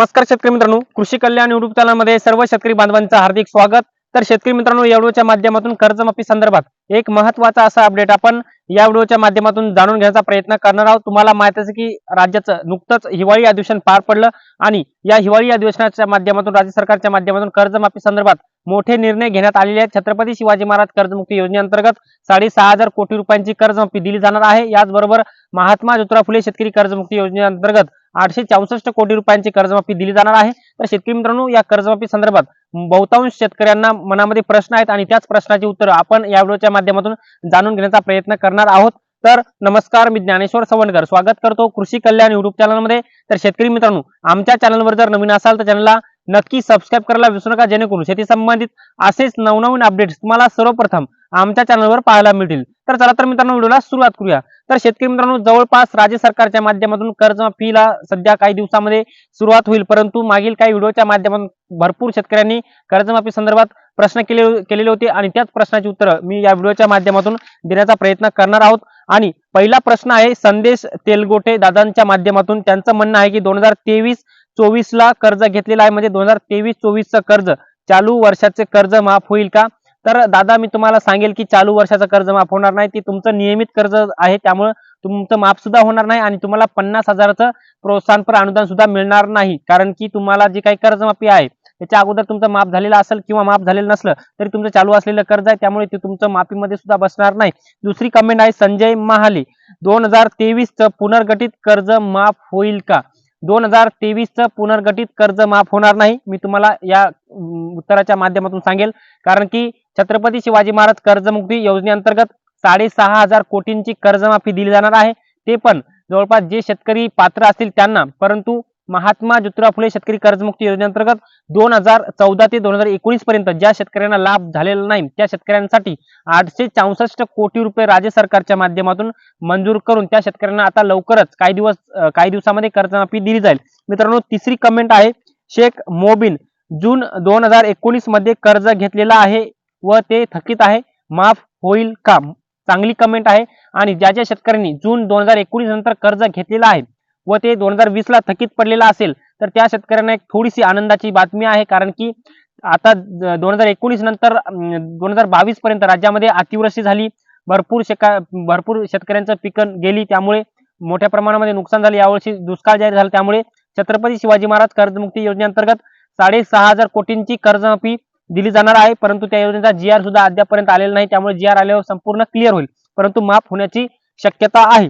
नमस्कार शेतकरी मित्रांनो. कृषी कल्याण युट्यूब चॅनलमध्ये सर्व शेतकरी बांधवांचं हार्दिक स्वागत. तर शेतकरी मित्रांनो या व्हिडिओच्या माध्यमातून कर्जमाफी संदर्भात एक महत्त्वाचा असा अपडेट आपण या व्हिडिओच्या माध्यमातून जाणून घेण्याचा प्रयत्न करणार आहोत. तुम्हाला माहीत आहे की राज्याचं नुकतंच हिवाळी अधिवेशन पार पडलं आणि या हिवाळी अधिवेशनाच्या माध्यमातून राज्य सरकारच्या माध्यमातून कर्जमाफी संदर्भात मोठे निर्णय घेण्यात आलेले आहेत. छत्रपती शिवाजी महाराज कर्जमुक्ती योजनेअंतर्गत साडेसहा हजार कोटी रुपयांची कर्जमाफी दिली जाणार आहे. याचबरोबर महात्मा ज्योतिराव फुले शेतकरी कर्जमुक्ती योजनेअंतर्गत आठशे चौसष्ट कोटी रुपयांची कर्जमाफी दिली जाणार आहे. तर शेतकरी मित्रांनो या कर्जमाफी संदर्भात बहुतांश शेतकऱ्यांना मनामध्ये प्रश्न आहेत आणि त्याच प्रश्नाची उत्तरं आपण या व्हिडिओच्या माध्यमातून जाणून घेण्याचा प्रयत्न करणार आहोत. तर नमस्कार मी ज्ञानेश्वर सवणकर स्वागत करतो कृषी कल्याण युट्यूब चॅनलमध्ये तर शेतकरी मित्रांनो आमच्या चॅनलवर जर नवीन असाल तर चॅनलला नक्की सबस्क्राईब करायला विसरू नका जेणेकरून शेती संबंधित असेच नवनवीन अपडेट्स तुम्हाला सर्वप्रथम आमच्या चॅनलवर पाहायला मिळतील. तर चला तर मित्रांनो व्हिडिओला सुरुवात करूया. तर शेतकरी मित्रांनो जवळपास राज्य सरकारच्या माध्यमातून कर्जमाफीला सध्या काही दिवसामध्ये सुरुवात होईल. परंतु मागील काही व्हिडिओच्या माध्यमातून भरपूर शेतकऱ्यांनी कर्जमाफी संदर्भात प्रश्न केले केलेले होते. आणि त्याच प्रश्नाची उत्तरं मी या व्हिडिओच्या माध्यमातून देण्याचा प्रयत्न करणार आहोत. आणि पहिला प्रश्न आहे संदेश तेलगोटे दादांच्या माध्यमातून त्यांचं म्हणणं आहे की दोन हजार तेवीस चोवीस ला कर्ज घेतलेलं आहे. म्हणजे दोन हजार तेवीस चोवीसचं कर्ज चालू वर्षाचे कर्ज माफ होईल का? तर दादा मी तुम्हाला सांगेल की चालू वर्षाचं कर्ज माफ होणार नाही. ते तुमचं नियमित कर्ज आहे त्यामुळे तुमचं माफ सुद्धा होणार नाही आणि तुम्हाला पन्नास हजाराचं प्रोत्साहनपर अनुदान सुद्धा मिळणार नाही. कारण की तुम्हाला जी काही कर्जमाफी आहे त्याच्या अगोदर तुमचं माफ झालेलं असेल किंवा माफ झालेलं नसलं तरी तुमचं चालू असलेलं कर्ज आहे त्यामुळे ते तुमचं माफीमध्ये सुद्धा बसणार नाही. दुसरी कमेंट आहे संजय महाले. दोन हजार तेवीसचं पुनर्गठित कर्ज माफ होईल का? दोन हजार तेवीसचं पुनर्गठित कर्ज माफ होणार नाही. मी तुम्हाला या उत्तराच्या माध्यमातून सांगेल. कारण की छत्रपती शिवाजी महाराज कर्जमुक्ती योजनेअंतर्गत साडेसहा हजार कोटींची कर्जमाफी दिली जाणार आहे. ते पण जवळपास जे शेतकरी पात्र असतील त्यांना परंतु महात्मा ज्योतिराव फुले शेतकरी कर्जमुक्ती योजनेअंतर्गत दोन हजार चौदा ते दोन हजार एकोणीस पर्यंत ज्या शेतकऱ्यांना लाभ झालेला नाही त्या शेतकऱ्यांसाठी आठशे चौसष्ट कोटी रुपये राज्य सरकारच्या माध्यमातून मंजूर करून त्या शेतकऱ्यांना आता लवकरच काही दिवस काही दिवसामध्ये कर्जमाफी दिली जाईल. मित्रांनो तिसरी कमेंट आहे शेख मोबिन जून दोन हजार एकोणीसमध्ये कर्ज घेतलेला आहे व ते थकीत आहे. माफ होईल का? चांगली कमेंट आहे. आणि ज्या ज्या शेतकऱ्यांनी जून दोन हजार एकोणीस नंतर कर्ज घेतलेलं आहे व ते दोन हजार वीस ला थकीत पडलेलं असेल तर त्या शेतकऱ्यांना एक थोडीशी आनंदाची बातमी आहे. कारण की आता दोन हजार एकोणीस नंतर दोन हजार बावीस पर्यंत राज्यामध्ये अतिवृष्टी झाली. भरपूर शेका भरपूर शेतकऱ्यांचं पिकं गेली. त्यामुळे मोठ्या प्रमाणामध्ये नुकसान झाले. यावर्षी दुष्काळ जाहीर झाला. त्यामुळे छत्रपती शिवाजी महाराज कर्जमुक्ती योजनेअंतर्गत साडेसहा हजार कोटींची कर्जमाफी दिली जाणार आहे. परंतु त्या योजनेचा जी आर सुद्धा अद्यापर्यंत आलेला नाही. त्यामुळे जी आर आल्यावर संपूर्ण क्लिअर होईल. परंतु माफ होण्याची शक्यता आहे.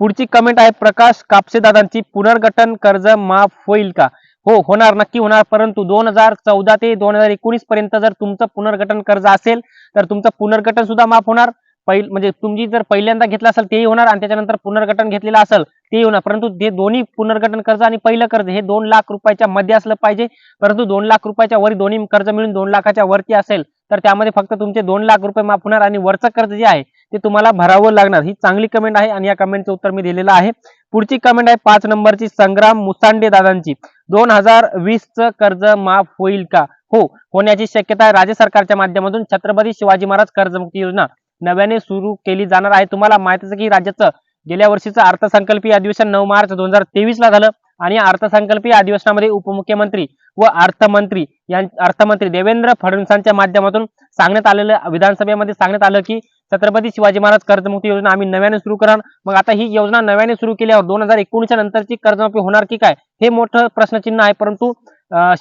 पुढची कमेंट आहे प्रकाश कापसे दादांची पुनर्गठन कर्ज माफ होईल का? हो होणार नक्की होणार. परंतु दोन हजार चौदा ते दोन हजार एकोणीस पर्यंत जर तुमचं पुनर्गठन कर्ज असेल तर तुमचं पुनर्गठन सुद्धा माफ होणार. पहिल म्हणजे तुम्ही जर पहिल्यांदा घेतला असेल तेही होणार आणि त्याच्यानंतर पुनर्गठन घेतलेलं असेल तेही होणार. परंतु हे दोन्ही पुनर्गठन कर्ज आणि पहिलं कर्ज हे दोन लाख रुपयाच्या मध्ये असलं पाहिजे. परंतु दोन लाख रुपयाच्या वर दोन्ही कर्ज मिळून दोन लाखाच्या वरती असेल तर त्यामध्ये फक्त तुमचे दोन लाख रुपये माफ होणार आणि वरचं कर्ज जे आहे ते तुम्हाला भरावं लागणार. ही चांगली कमेंट आहे आणि या कमेंटचं उत्तर मी दिलेलं आहे. पुढची कमेंट आहे पाच नंबरची संग्राम मुसांडे दादांची. दोन हजार वीस च कर्ज माफ होईल का? हो होण्याची शक्यता आहे राज्य सरकारच्या माध्यमातून छत्रपती शिवाजी महाराज कर्जमुक्ती योजना. नव्याने सुरू केली जाणार आहे. तुम्हाला माहितीच की राज्याचं गेल्या वर्षीचं अर्थसंकल्पीय अधिवेशन नऊ मार्च दोन हजार तेवीस ला झालं आणि अर्थसंकल्पीय अधिवेशनामध्ये उपमुख्यमंत्री व अर्थमंत्री अर्थमंत्री देवेंद्र फडणवीसांच्या माध्यमातून सांगण्यात आलेलं विधानसभेमध्ये सांगण्यात आलं की छत्रपती शिवाजी महाराज कर्जमुक्ती योजना आम्ही नव्याने सुरू करा मग आता ही योजना नव्याने सुरू केल्यावर दोन हजार एकोणीसच्या नंतरची कर्जमाफी होणार की काय? हे मोठं प्रश्नचिन्ह आहे. परंतु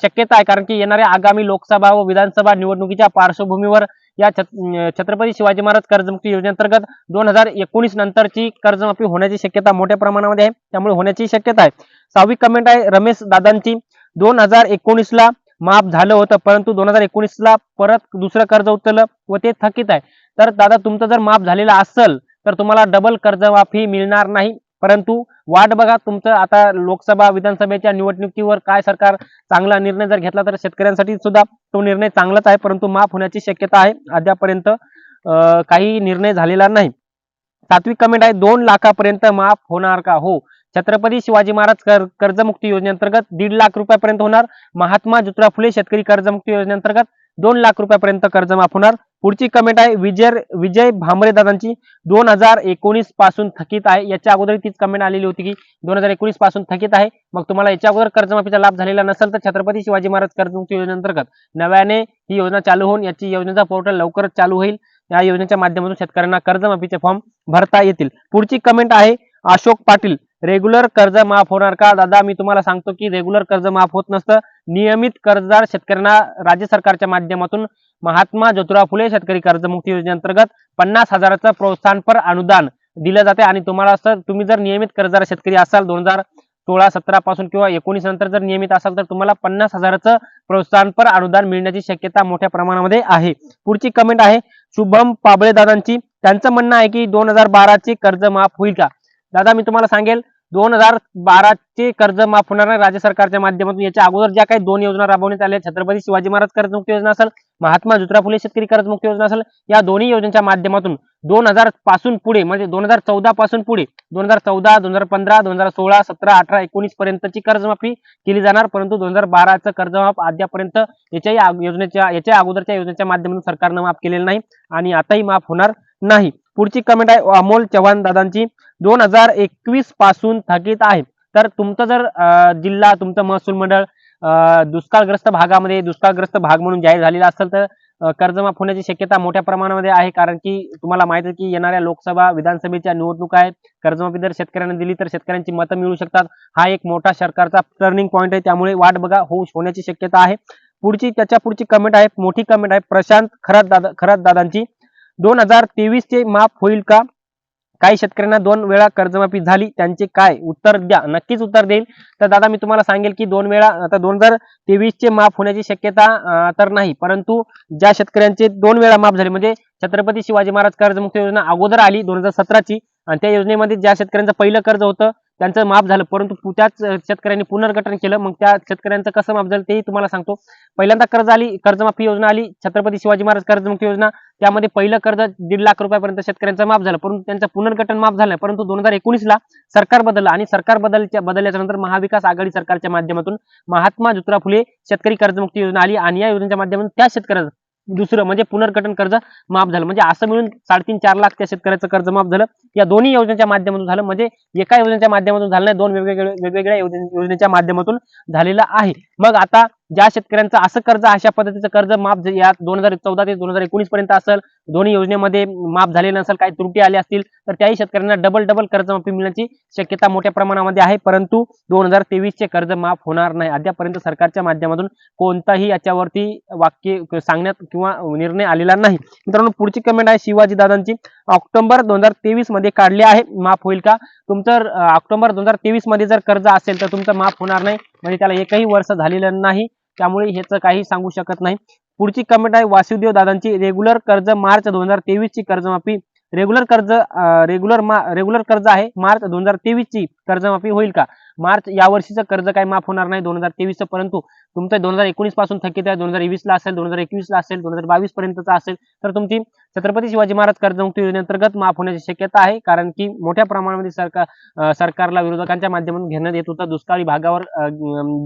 शक्यता आहे. कारण की येणाऱ्या आगामी लोकसभा व विधानसभा निवडणुकीच्या पार्श्वभूमीवर या छत्रपती शिवाजी महाराज कर्जमुक्ती योजनेअंतर्गत दोन हजार एकोणीस नंतरची कर्जमाफी होण्याची शक्यता मोठ्या प्रमाणामध्ये आहे. त्यामुळे होण्याची शक्यता आहे. सहावी कमेंट आहे रमेश दादांची. दोन हजार एकोणीसला माफ झालं होतं परंतु दोन हजार एकोणीसला परत दुसरं कर्ज उचललं व ते थकीत आहे. तर दादा तुमचं जर माफ झालेलं असेल तर तुम्हाला डबल कर्जमाफी मिळणार नाही. परंतु वाट बघा तुमचं आता लोकसभा विधानसभेच्या निवडणुकीवर काय सरकार चांगला निर्णय जर घेतला तर शेतकऱ्यांसाठी सुद्धा तो निर्णय चांगलाच आहे परंतु माफ होण्याची शक्यता आहे. अद्यापर्यंत काही निर्णय झालेला नाही. सातवी कमेंट आहे दोन लाखापर्यंत माफ होणार का? हो. छत्रपती शिवाजी महाराज कर कर्जमुक्ती योजनेअंतर्गत दीड लाख रुपयापर्यंत होणार. महात्मा ज्योतिराव फुले शेतकरी कर्जमुक्ती योजनेअंतर्गत दोन लाख रुपयापर्यंत कर्ज माफ होणार. पुढची कमेंट आहे विजय विजय भांबरे दादांची. दोन हजार एकोणीसपासून थकीत आहे. याच्या अगोदर तीच कमेंट आलेली होती की दोन हजार एकोणीसपासून थकीत आहे. मग तुम्हाला याच्या अगोदर कर्जमाफीचा लाभ झालेला नसेल तर छत्रपती शिवाजी महाराज कर्जमुक्ती योजनेअंतर्गत नव्याने ही योजना चालू होऊन याची योजनेचा पोर्टल लवकरच चालू होईल. या योजनेच्या माध्यमातून शेतकऱ्यांना कर्जमाफीचे फॉर्म भरता येतील. पुढची कमेंट आहे अशोक पाटील. रेग्युलर कर्ज माफ होणार का? दादा मी तुम्हाला सांगतो की रेग्युलर कर्ज माफ होत नसतं. नियमित कर्जदार शेतकऱ्यांना राज्य सरकारच्या माध्यमातून महात्मा ज्योतिराव फुले शेतकरी कर्जमुक्ती योजनेअंतर्गत पन्नास हजाराचं प्रोत्साहनपर अनुदान दिलं जाते. आणि तुम्हाला सर तुम्ही जर नियमित कर्जदार शेतकरी असाल दोन हजार सोळा सतरा पासून किंवा एकोणीस नंतर जर नियमित असाल तर तुम्हाला पन्नास हजाराचं प्रोत्साहनपर अनुदान मिळण्याची शक्यता मोठ्या प्रमाणामध्ये आहे. पुढची कमेंट आहे शुभम पाबळे दादांची त्यांचं म्हणणं आहे की दोन हजार बाराची कर्ज माफ होईल का? दादा मी तुम्हाला सांगेल दोन हजार बाराचे कर्ज माफ होणार नाही. राज्य सरकारच्या माध्यमातून याच्या अगोदर ज्या काही दोन योजना राबवण्यात आल्या छत्रपती शिवाजी महाराज कर्जमुक्ती योजना असेल महात्मा ज्योतिराव फुले शेतकरी कर्जमुक्ती योजना असेल या दोन्ही योजनेच्या माध्यमातून दोन हजारपासून पुढे म्हणजे दोन हजार चौदा पासून पुढे दोन हजार चौदा दोन हजार पंधरा दोन हजार सोळा सतरा अठरा एकोणीस पर्यंतची कर्जमाफी केली जाणार परंतु दोन हजार बाराचं कर्जमाफ अद्यापर्यंत याच्याही योजनेच्या याच्या अगोदरच्या योजनेच्या माध्यमातून सरकारनं माफ केलेलं नाही आणि आताही माफ होणार नाही. पुढची कमेंट आहे अमोल चव्हाण दादांची. दोन हजार एकवीसपासून थकीत आहे. तर तुमचं जर जिल्हा तुमचं महसूल मंडळ दुष्काळग्रस्त भागामध्ये दुष्काळग्रस्त भाग म्हणून जाहीर झालेला असेल तर कर्जमाफ होण्याची शक्यता मोठ्या प्रमाणामध्ये आहे. कारण की तुम्हाला माहीत आहे की येणाऱ्या लोकसभा विधानसभेच्या निवडणुका आहेत. कर्जमाफी जर शेतकऱ्यांना दिली तर शेतकऱ्यांची मतं मिळू शकतात. हा एक मोठा सरकारचा टर्निंग पॉईंट आहे. त्यामुळे वाट बघा होऊ होण्याची शक्यता आहे. पुढची त्याच्या पुढची कमेंट आहे. मोठी कमेंट आहे प्रशांत खरात दादा खरात दादांची. दोन हजार तेवीस चे माफ होईल का? काही शेतकऱ्यांना दोन वेळा कर्जमाफी झाली. त्यांचे काय? उत्तर द्या. नक्कीच उत्तर देईल. तर दादा मी तुम्हाला सांगेल की दोन वेळा आता दोन हजार तेवीस चे माफ होण्याची शक्यता तर नाही. परंतु ज्या शेतकऱ्यांचे दोन वेळा माफ झाले म्हणजे छत्रपती शिवाजी महाराज कर्जमुक्ती योजना अगोदर आली दोन हजार सतराची आणि त्या योजनेमध्ये ज्या शेतकऱ्यांचं पहिलं कर्ज होतं त्यांचं माफ झालं. परंतु त्याच शेतकऱ्यांनी पुनर्गठन केलं. मग त्या शेतकऱ्यांचं कसं माफ झालं तेही तुम्हाला सांगतो. पहिल्यांदा कर्ज आली कर्जमाफी योजना आली. छत्रपती शिवाजी महाराज कर्जमुक्ती योजना. त्यामध्ये पहिलं कर्ज दीड लाख रुपयापर्यंत शेतकऱ्यांचं माफ झालं. परंतु त्यांचं पुनर्गठन माफ झालं परंतु दोन हजार एकोणीस ला सरकार बदललं आणि सरकार बदलच्या बदलल्याच्या नंतर महाविकास आघाडी सरकारच्या माध्यमातून महात्मा ज्योतिराव फुले शेतकरी कर्जमुक्ती योजना आली आणि या योजनेच्या माध्यमातून त्या शेतकऱ्याचं दुसरं म्हणजे पुनर्गठन कर्ज माफ झालं. म्हणजे असं मिळून साडेतीन चार लाख त्या शेतकऱ्याचं कर्ज माफ झालं. या दोन्ही योजनेच्या माध्यमातून झालं. म्हणजे एका योजनेच्या माध्यमातून झालं नाही दोन वेगवेगळ्या वेगवेगळ्या योजनेच्या माध्यमातून झालेलं आहे. मग आता ज्या शेतकऱ्यांचं असं कर्ज अशा पद्धतीचं कर्ज माफ या दोन हजार चौदा ते दोन हजार एकोणीस पर्यंत असेल दोन्ही योजनेमध्ये माफ झालेलं नसेल काही त्रुटी आले असतील तर त्याही शेतकऱ्यांना डबल डबल कर्जमाफी मिळण्याची शक्यता मोठ्या प्रमाणामध्ये आहे. परंतु दोन हजार तेवीसचे कर्ज माफ होणार नाही. अद्यापर्यंत सरकारच्या माध्यमातून कोणताही याच्यावरती वाक्य सांगण्यात किंवा निर्णय आलेला नाही. मित्रांनो पुढची कमेंट आहे शिवाजी दादांची. ऑक्टोबर दोन हजार तेवीसमध्ये काढले आहे. माफ होईल का? तुमचं ऑक्टोबर दोन हजार तेवीसमध्ये जर कर्ज असेल तर तुमचं माफ होणार नाही. म्हणजे त्याला एकही वर्ष झालेलं नाही. त्यामुळे ह्याचं काही सांगू शकत नाही. पुढची कमेंट आहे वासुदेव दादांची. रेग्युलर कर्ज मार्च दोन हजार तेवीस ची कर्जमाफी. रेग्युलर कर्ज रेग्युलर रेग्युलर कर्ज आहे. मार्च दोन हजार तेवीस ची कर्जमाफी होईल का? मार्च या वर्षीचं कर्ज काही माफ होणार नाही दोन हजार तेवीस परंतु तुमचं दोन हजार एकोणीसपासून थकीत आहे दोन हजार वीस ला असेल दोन हजार एकवीस ला असेल दोन हजार बावीस पर्यंतचा असेल तर तुमची छत्रपती शिवाजी महाराज कर्जमुक्ती योजनेअंतर्गत माफ होण्याची शक्यता आहे कारण की मोठ्या प्रमाणामध्ये सरकार सरकारला विरोधकांच्या माध्यमातून घेण्यात येत होतं. दुष्काळी भागावर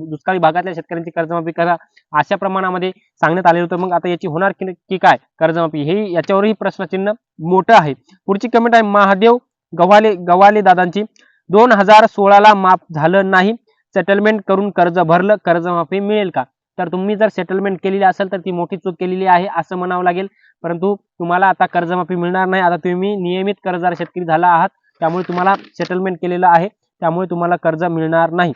दुष्काळी भागातल्या शेतकऱ्यांची कर्जमाफी करा अशा प्रमाणामध्ये सांगण्यात आले होतं. मग आता याची होणार की की काय? कर्जमाफी. हे याच्यावरही प्रश्नचिन्ह मोठं आहे. पुढची कमेंट आहे महादेव गव्हाले गव्हाले दादांची. दोन हजार सोळाला माफ झालं नाही. सेटलमेंट करून कर्ज भरलं कर्जमाफी मिळेल का? तर तुम्ही जर सेटलमेंट केलेली असेल तर ती मोठी चूक केलेली आहे असं म्हणावं लागेल. परंतु तुम्हाला आता कर्जमाफी मिळणार नाही. आता तुम्ही नियमित कर्जदार शेतकरी झाला आहात. त्यामुळे तुम्हाला सेटलमेंट केलेलं आहे. त्यामुळे तुम्हाला कर्ज मिळणार नाही.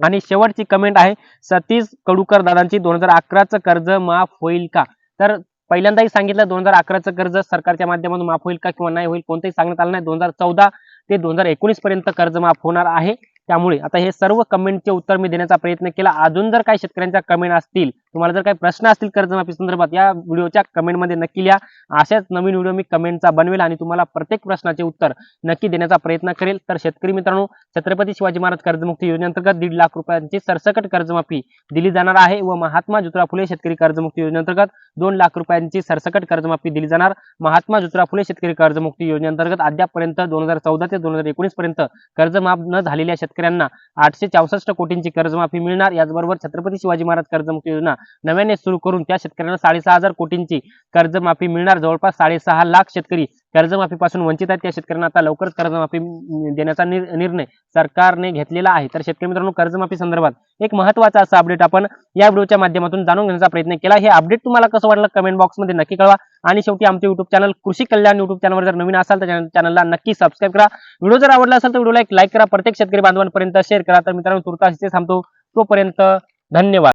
आणि शेवटची कमेंट आहे सतीश कडुकर दादांची दोन हजार अकराचं कर्ज माफ होईल का? तर पहिल्यांदाही सांगितलं दोन हजार अकराचं कर्ज सरकारच्या माध्यमातून माफ होईल का किंवा नाही होईल? कोणतंही सांगण्यात आलं नाही. दोन हजार चौदा ते दोन हजार एकोणीस पर्यंत कर्ज माफ होणार आहे. त्यामुळे आता हे सर्व कमेंटचे उत्तर मी देण्याचा प्रयत्न केला. अजून जर काही शेतकऱ्यांच्या कमेंट असतील तुम्हाला जर काही प्रश्न असतील कर्जमाफी संदर्भात या व्हिडिओच्या कमेंटमध्ये नक्की लिहा. अशाच नवीन व्हिडिओ मी कमेंटचा बनवेल आणि तुम्हाला प्रत्येक प्रश्नाचे उत्तर नक्की देण्याचा प्रयत्न करेल. तर शेतकरी मित्रांनो छत्रपती शिवाजी महाराज कर्जमुक्ती योजनेअंतर्गत दीड लाख रुपयांची सरसकट कर्जमाफी दिली जाणार आहे व महात्मा ज्योतिराव फुले शेतकरी कर्जमुक्ती योजनेअंतर्गत दोन लाख रुपयांची सरसकट कर्जमाफी दिली जाणार. महात्मा ज्योतिराव फुले शेतकरी कर्जमुक्ती योजनेअंतर्गत अद्यापर्यंत दोन हजार चौदा ते दोन हजार एकोणीस पर्यंत कर्जमाफ न झालेल्या शेतकऱ्यांना आठशे चौसष्ट कोटींची कर्जमाफी मिळणार. याचबरोबर छत्रपती शिवाजी महाराज कर्जमुक्ती योजना नव्याने सुरू करून त्या शेतकऱ्यांना साडेसहा हजार कोटींची कर्जमाफी मिळणार. जवळपास साडेसहा लाख शेतकरी कर्जमाफीपासून वंचित आहेत. त्या शेतकऱ्यांना आता लवकरच कर्जमाफी देण्याचा निर्णय सरकारने घेतलेला आहे. तर शेतकरी मित्रांनो कर्जमाफी संदर्भात एक महत्त्वाचा असा अपडेट आपण या व्हिडिओच्या माध्यमातून जाणून घेण्याचा प्रयत्न केला. हे अपडेट तुम्हाला कसं वाटलं कमेंट बॉक्समध्ये नक्की कळवा. आणि शेवटी आमचे युट्यूब चॅनल कृषी कल्याण युट्यूब चॅनलवर जर नवीन असाल तर चॅनलला नक्की सबस्क्राईब करा. व्हिडिओ जर आवडला असेल तर व्हिडिओला एक लाईक करा. प्रत्येक शेतकरी बांधवांपर्यंत शेअर करा. तर मित्रांनो तुर्तास इथे थांबतो. तोपर्यंत धन्यवाद.